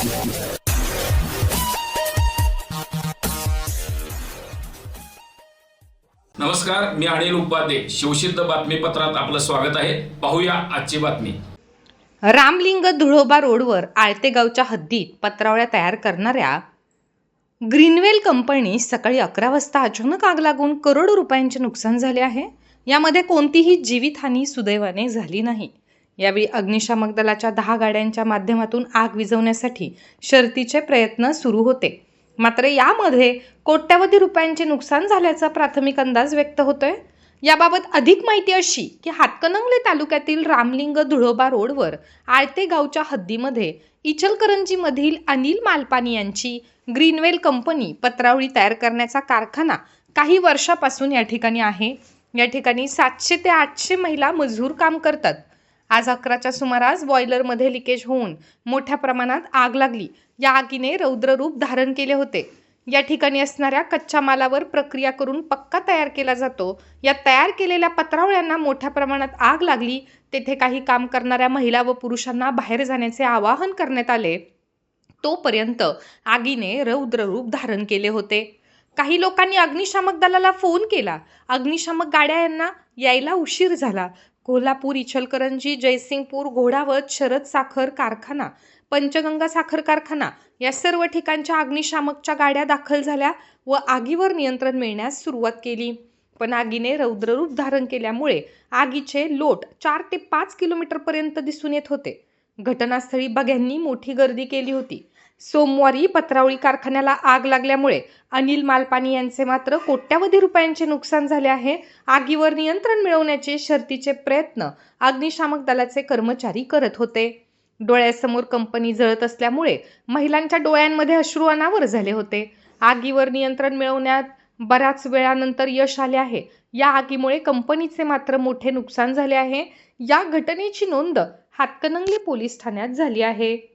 नमस्कार मी अनिल उपाध्ये. शिवसिद्ध बातमीपत्रात आपलं स्वागत आहे. पाहूया आजची बातमी. रामलिंग धुळोबा रोडवर आळतेगावच्या हद्दीत पत्रावळ्या तयार करणाऱ्या ग्रीनवेल कंपनी सकाळी अकरा वाजता अचानक आग लागून करोडो रुपयांचे नुकसान झाले आहे. यामध्ये कोणतीही जीवितहानी सुदैवाने झाली नाही. यावेळी अग्निशामक दलाच्या दहा गाड्यांच्या माध्यमातून आग विझवण्यासाठी शर्तीचे प्रयत्न सुरू होते. मात्र यामध्ये कोट्यवधी रुपयांचे नुकसान झाल्याचा प्राथमिक अंदाज व्यक्त होतोय. याबाबत अधिक माहिती अशी की हातकणंगले तालुक्यातील रामलिंग धुळोबा रोडवर आळते गावच्या हद्दीमध्ये इचलकरंजीमधील अनिल मालपानी यांची ग्रीनवेल कंपनी पत्रावळी तयार करण्याचा कारखाना काही वर्षापासून या ठिकाणी आहे. या ठिकाणी सातशे ते आठशे महिला मजूर काम करतात. आज अकराच्या सुमारास बॉयलरमध्ये लिकेज होऊन मोठ्या प्रमाणात आग लागली. या आगीने रौद्ररूप धारण केले होते. या ठिकाणी असणाऱ्या कच्च्या मालावर प्रक्रिया करून पक्का तयार केला जातो. या तयार केलेल्या पत्रावळ्यांना मोठ्या प्रमाणात आग लागली. तेथे काही काम करणाऱ्या महिला व पुरुषांना बाहेर जाण्याचे आवाहन करण्यात आले. तोपर्यंत आगीने रौद्ररूप धारण केले होते. काही लोकांनी अग्निशामक दलाला फोन केला. अग्निशामक गाड्या यांना यायला उशीर झाला. कोल्हापूर इचलकरंजी जयसिंगपूर घोडावत शरद साखर कारखाना पंचगंगा साखर कारखाना या सर्व ठिकाणच्या अग्निशामकच्या गाड्या दाखल झाल्या व आगीवर नियंत्रण मिळण्यास सुरुवात केली. पण आगीने रौद्ररूप धारण केल्यामुळे आगीचे लोट चार ते पाच किलोमीटरपर्यंत दिसून येत होते. घटनास्थळी बघ्यांनी मोठी गर्दी केली होती. सोमवारी पत्रावळी कारखान्याला आग लागल्यामुळे अनिल मालपानी यांचे मात्र कोट्यावधी रुपयांचे नुकसान झाले आहे. आगीवर नियंत्रण मिळवण्याचे शर्तीचे प्रयत्न अग्निशामक दलाचे कर्मचारी करत होते. डोळ्यासमोर कंपनी जळत असल्यामुळे महिलांच्या डोळ्यांमध्ये अश्रू अनावर झाले होते. आगीवर नियंत्रण मिळवण्यात बऱ्याच वेळानंतर यश आले आहे. या आगीमुळे कंपनीचे मात्र मोठे नुकसान झाले आहे. या घटनेची नोंद हातकणंगले पोलीस ठाण्यात झाली आहे.